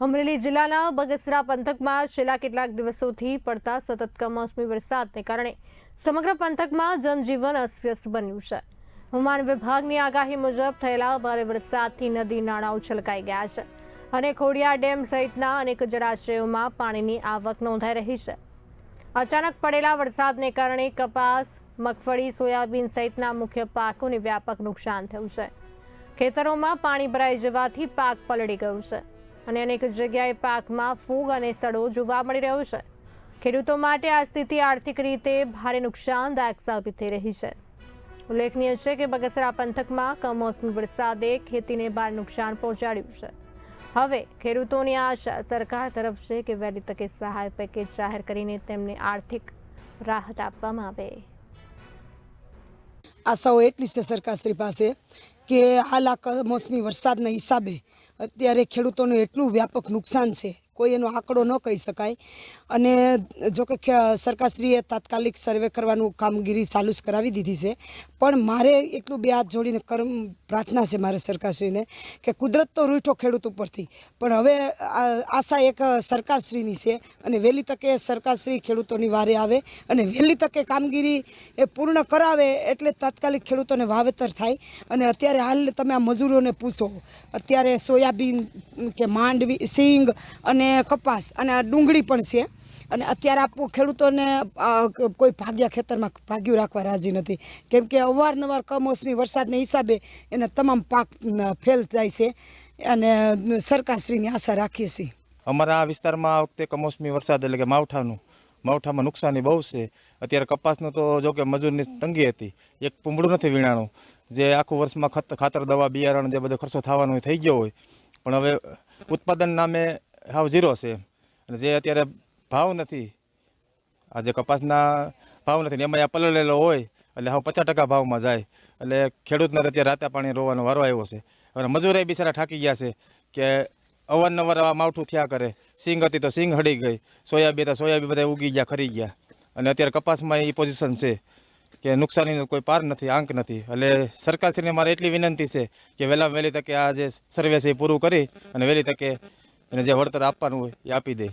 અમરેલી જિલ્લાના બગસરા પંથકમાં છેલ્લા કેટલાક દિવસોથી પડતા સતત કમોસમી વરસાદને કારણે સમગ્ર પંથકમાં જનજીવન અસ્વ્યસ્ત બન્યું છે. હવામાન વિભાગની આગાહી મુજબ થયેલા ભારે વરસાદથી નદી નાળાઓ છલકાઈ ગયા છે અને ખોડિયા ડેમ સહિતના અનેક જળાશયોમાં પાણીની આવક નોંધાઈ રહી છે. અચાનક પડેલા વરસાદને કારણે કપાસ, મગફળી, સોયાબીન સહિતના મુખ્ય પાકોને વ્યાપક નુકસાન થયું છે. ખેતરોમાં પાણી ભરાઈ જવાથી પાક પલળી ગયું છે. અને અનેક જગ્યાએ પાકમાં ફૂગ અને સડો જોવા મળી રહ્યો છે. ખેડૂતો માટે આ સ્થિતિ આર્થિક રીતે ભારે નુકસાનદાયક સાબિત થઈ રહી છે. ઉલ્લેખનીય છે કે બગસરા પંથકમાં કમોસમી વરસાદે ખેતીને ભારે નુકસાન પહોંચાડ્યું છે. હવે ખેડૂતોની આશા સરકાર તરફ છે કે વહેલી તકે સહાય પેકેજ જાહેર કરીને તેમને આર્થિક રાહત આપવામાં આવે. આશાઓ એટલી છે સરકારશ્રી પાસે કે હાલ આ કમોસમી વરસાદના હિસાબે અત્યારે ખેડૂતોનું એટલું વ્યાપક નુકસાન છે. કોઈ એનો આંકડો ન કહી શકાય. અને જો કે સરકારશ્રીએ તાત્કાલિક સર્વે કરવાનું કામગીરી ચાલુ જ કરાવી દીધી છે. પણ મારે એટલું બે હાથ જોડીને કર્મ પ્રાર્થના છે મારે સરકારશ્રીને કે કુદરત તો રૂઠો ખેડૂત ઉપરથી. પણ હવે આશા એક સરકારશ્રીની છે અને વહેલી તકે સરકારશ્રી ખેડૂતોની વારે આવે અને વહેલી તકે કામગીરી એ પૂર્ણ કરાવે એટલે તાત્કાલિક ખેડૂતોને વાવેતર થાય. અને અત્યારે હાલ તમે આ મજૂરોને પૂછો, અત્યારે સોયાબીન કે માંડવી, સિંગ અને કપાસ અને ડુંગળી પણ છે. અને અત્યારે આપવું ખેડૂતોને કોઈ ભાગ્યા ખેતરમાં ભાગ્યું રાખવા રાજી નથી. કેમ કે અવારનવાર કમોસમી વરસાદને હિસાબે એના તમામ પાક ફેલ થાય છે. અને સરકારશ્રીની આશા રાખીએ છીએ. અમારા આ વિસ્તારમાં આ વખતે કમોસમી વરસાદ એટલે કે માવઠાનું, માવઠામાં નુકસાની બહુ છે. અત્યારે કપાસનું તો જો કે મજૂરની તંગી હતી. એક પૂંબળું નથી વીણાણું. જે આખું વર્ષમાં ખત, ખાતર, દવા, બિયારણ જે બધો ખર્ચો થવાનો થઈ ગયો હોય. પણ હવે ઉત્પાદન નામે હાવ ઝીરો છે. અને જે અત્યારે ભાવ નથી આ જે કપાસના ભાવ નથી, ને એમાં પલળેલો હોય, એટલે હાવ પચાસ ટકા ભાવમાં જાય. એટલે ખેડૂતને અત્યારે રાતે પાણી રોવાનો વારો આવ્યો છે. અને મજૂરે બિચારા ઠાકી ગયા છે કે અવારનવાર આ માવઠું થયા કરે. સિંગ હતી તો સિંગ હડી ગઈ, સોયાબીન હતા સોયાબીન બધા ઉગી ગયા, ખરી ગયા. અને અત્યારે કપાસમાં એ પોઝિશન છે કે નુકસાનીનો કોઈ પાર નથી, આંક નથી. એટલે સરકારશ્રીને મારે એટલી વિનંતી છે કે વહેલા વહેલી તકે આ જે સર્વે છે એ પૂરું કરી અને વહેલી તકે એને જે વળતર આપવાનું હોય એ આપી દે.